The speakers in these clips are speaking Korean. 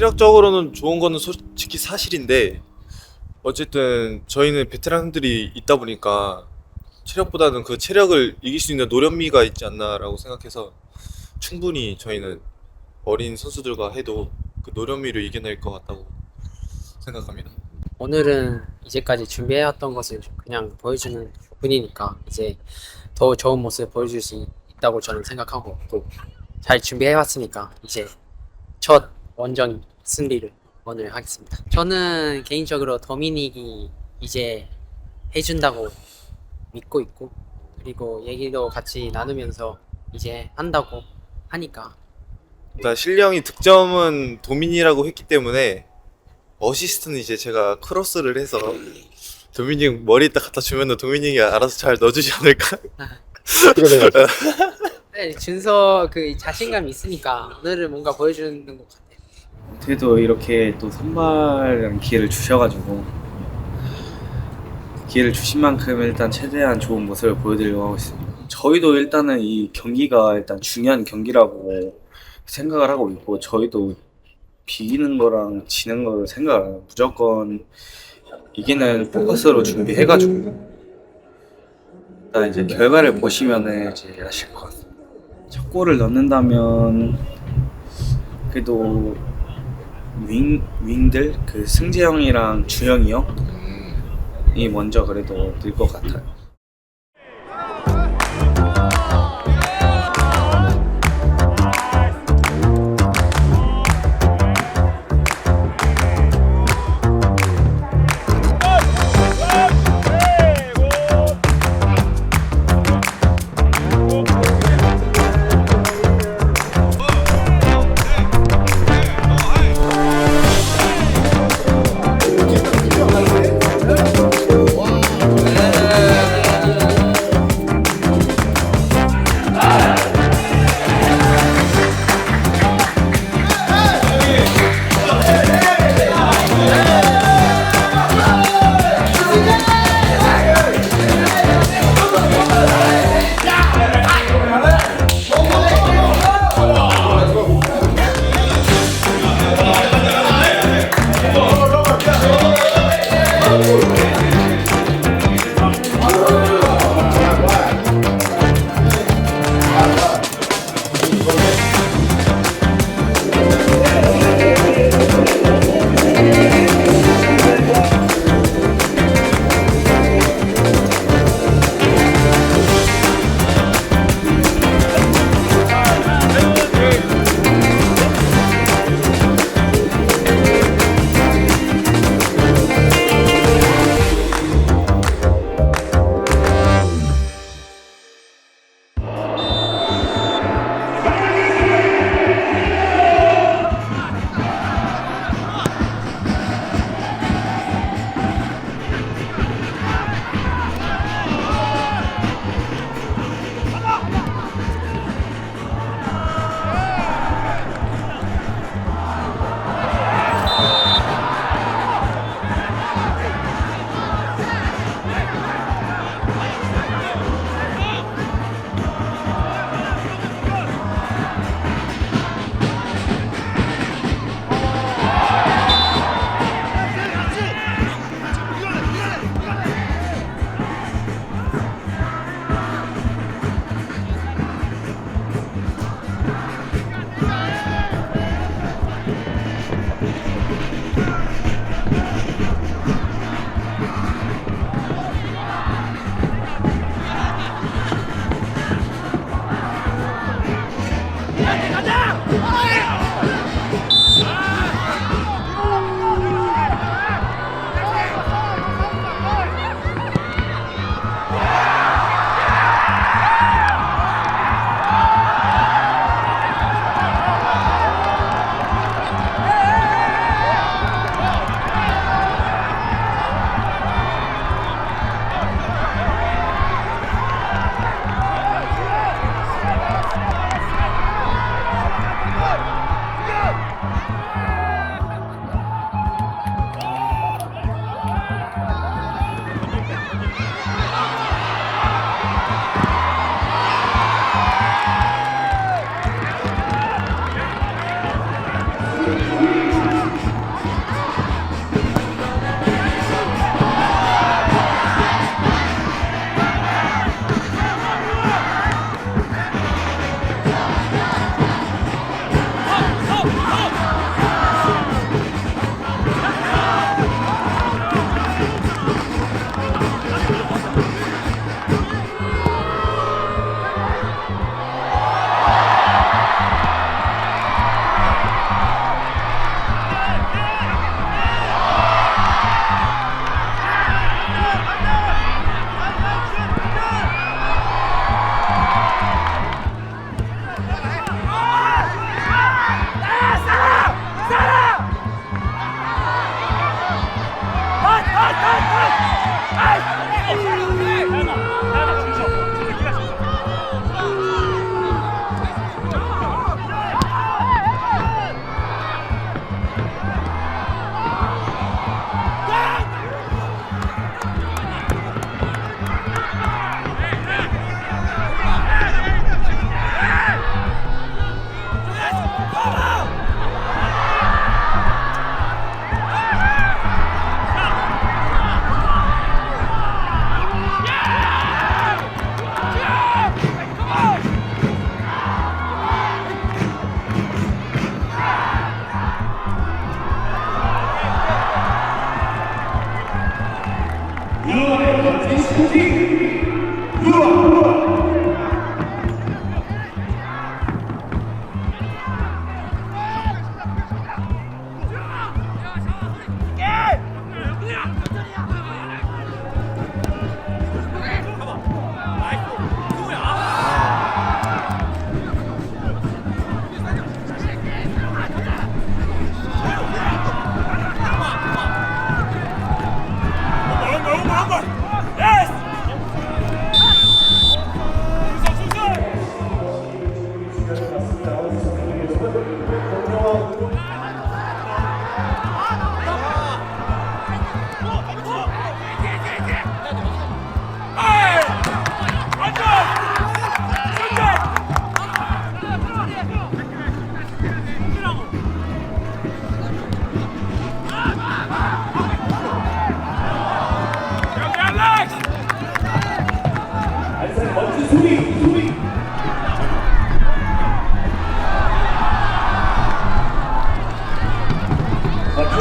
체력적으로는 좋은 거는 솔직히 사실인데 어쨌든 저희는 베테랑들이 있다 보니까 체력보다는 그 체력을 이길 수 있는 노련미가 있지 않나라고 생각해서 충분히 저희는 어린 선수들과 해도 그 노련미를 이겨낼 것 같다고 생각합니다. 오늘은 이제까지 준비해왔던 것을 그냥 보여주는 뿐이니까 이제 더 좋은 모습 보여줄 수 있다고 저는 생각하고 또 잘 준비해왔으니까 이제 첫 원정 승리를 오늘 하겠습니다. 저는 개인적으로 도미닉이 이제 해준다고 믿고 있고 그리고 얘기도 같이 나누면서 이제 한다고 하니까 일단 실령이 득점은 도민이라고 했기 때문에 어시스트는 이제 제가 크로스를 해서 도미닉 머리에다 갖다 주면 도미닉이 알아서 잘 넣어주지 않을까? 네, 준서 그 자신감 있으니까 오늘은 뭔가 보여주는 것 같아요. 그래도 이렇게 또 선발 기회를 주셔가지고 기회를 주신 만큼 일단 최대한 좋은 모습을 보여드리려고 하고 있습니다. 저희도 일단은 이 경기가 일단 중요한 경기라고 생각을 하고 있고 저희도 비기는 거랑 지는 거를 생각 안 해요. 무조건 이기는 포커스로 준비해가지고 일단 이제 결과를 보시면은 이제 아실 것 같습니다. 첫 골을 넣는다면 그래도 윙 윙들? 그 승재 형이랑 주영이 형이 먼저 그래도 늘 것 같아요.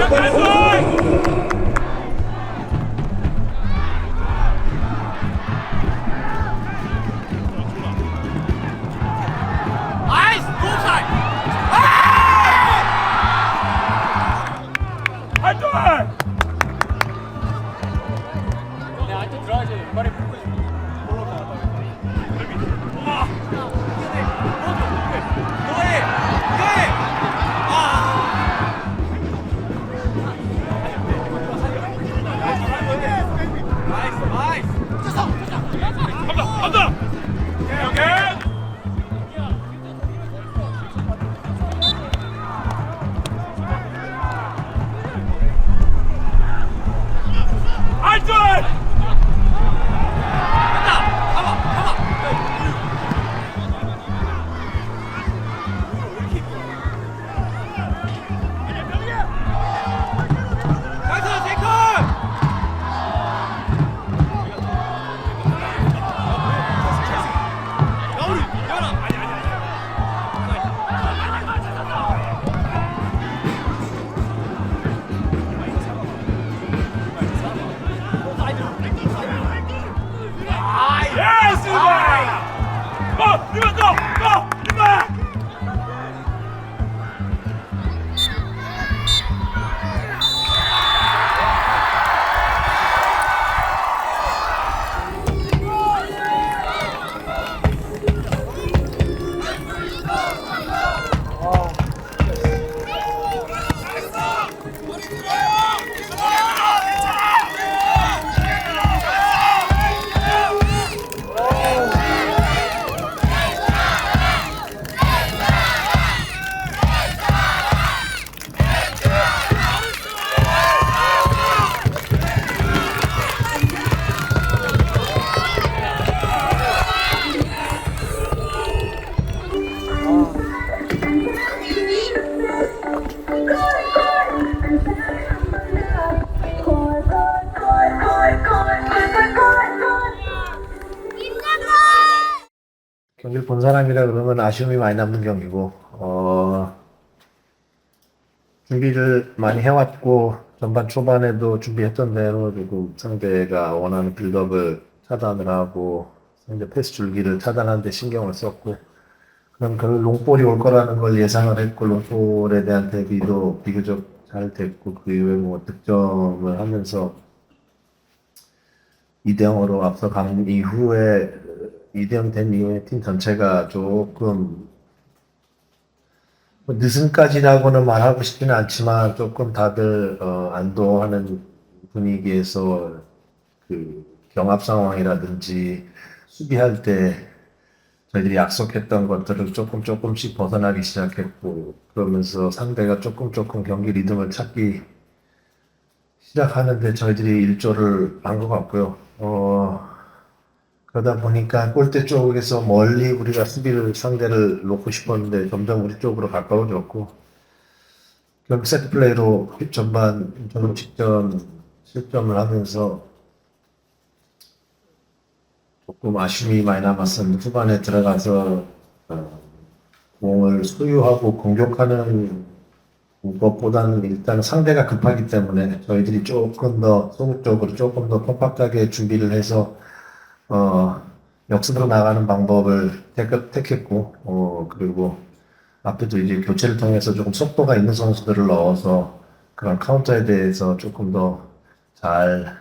Chúc mừng 본 사람이라 그러면 아쉬움이 많이 남는 경기고, 어, 준비를 많이 해왔고, 전반 초반에도 준비했던 대로 조금 상대가 원하는 빌드업을 차단을 하고, 상대 패스 줄기를 차단하는데 신경을 썼고, 그럼 그 롱볼이 올 거라는 걸 예상을 했고, 롱볼에 대한 대비도 비교적 잘 됐고, 그 이후에 뭐 득점을 하면서 2대 0으로 앞서간 이후에 2대 0된 이후에 팀 전체가 조금 뭐 늦은까지라고는 말하고 싶지는 않지만 조금 다들 어, 안도하는 분위기에서 그 경합 상황이라든지 수비할 때 저희들이 약속했던 것들을 조금 조금씩 벗어나기 시작했고 그러면서 상대가 조금 조금 경기 리듬을 찾기 시작하는데 저희들이 일조를 한 것 같고요. 어, 그러다 보니까 골대 쪽에서 멀리 우리가 수비를 상대를 놓고 싶었는데 점점 우리 쪽으로 가까워졌고 결국 세트 플레이로 전반 좀 직전 실점을 하면서 조금 아쉬움이 많이 남았었는데 후반에 들어가서 어, 공을 소유하고 공격하는 것보다는 일단 상대가 급하기 때문에 저희들이 조금 더 소극적으로 조금 더 컴팍트하게 준비를 해서 어, 역습으로 나가는 방법을 택- 택했고 어, 그리고 앞에도 이제 교체를 통해서 조금 속도가 있는 선수들을 넣어서 그런 카운터에 대해서 조금 더잘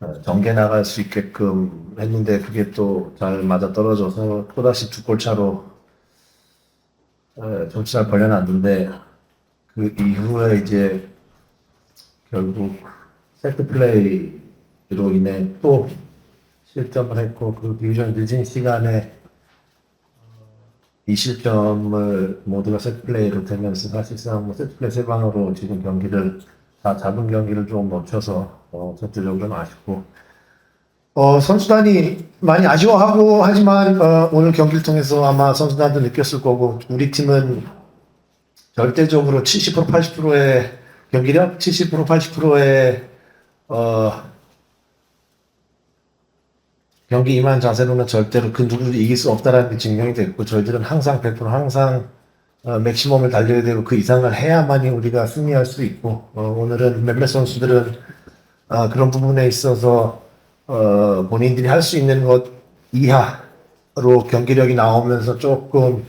어, 전개 나갈 수 있게끔 했는데 그게 또 잘 맞아 떨어져서 또다시 두 골 차로 어, 점수를 벌려놨는데 그 이후에 이제 결국 세트 플레이로 인해 또 실점을 했고 그 비교적 늦은 시간에 이 실점을 모두가 세트 플레이로 되면서 사실상 뭐 세트 플레이 세 방으로 지금 경기를 다 잡은 경기를 좀 놓쳐서 어, 전체적으로는 아쉽고. 어, 선수단이 많이 아쉬워하고 하지만 어, 오늘 경기를 통해서 아마 선수단도 느꼈을 거고 우리 팀은 절대적으로 70% 80%의 경기력, 70% 80%의 어, 경기 임한 자세로는 절대로 그 누구도 이길 수 없다라는 게 증명이 됐고 저희들은 항상 100% 항상 어, 맥시멈을 달려야 되고 그 이상을 해야만이 우리가 승리할 수 있고 어, 오늘은 몇몇 선수들은 어, 그런 부분에 있어서 어, 본인들이 할 수 있는 것 이하로 경기력이 나오면서 조금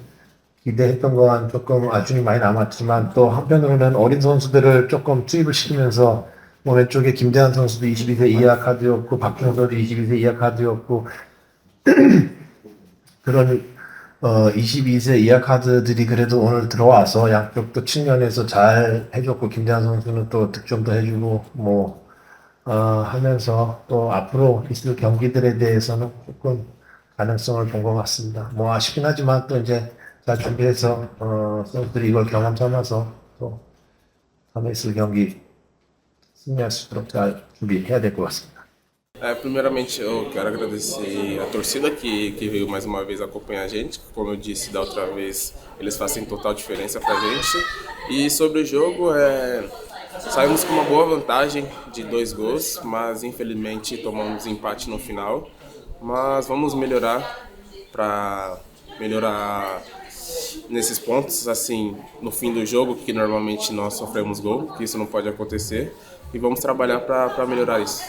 기대했던 거와는 조금 아쉬움이 많이 남았지만 또 한편으로는 어린 선수들을 조금 투입을 시키면서 뭐 왼쪽에 김대한 선수도 22세 이하 카드였고 박준호 선수도 22세 이하 카드였고 그런 어 22세 이하 카드들이 그래도 오늘 들어와서 양쪽 또 측면에서 잘 해줬고 김대한 선수는 또 득점도 해주고 뭐 어, 하면서 또 앞으로 있을 경기들에 대해서는 조금 가능성을 본 것 같습니다. 뭐 아쉽긴 하지만 또 이제 잘 준비해서 어, 선수들이 이걸 경험 삼아서 또 다음에 있을 경기 minhas próprias de readequação. É, primeiramente, eu quero agradecer a torcida que, que veio mais uma vez acompanhar a gente. Como eu disse da outra vez, eles fazem total diferença para a gente. E sobre o jogo, é, saímos com uma boa vantagem de dois gols, mas infelizmente tomamos empate no final. Mas vamos melhorar para melhorar nesses pontos, assim, no fim do jogo, que normalmente nós sofremos gol, que isso não pode acontecer. E vamos trabalhar para melhorar isso.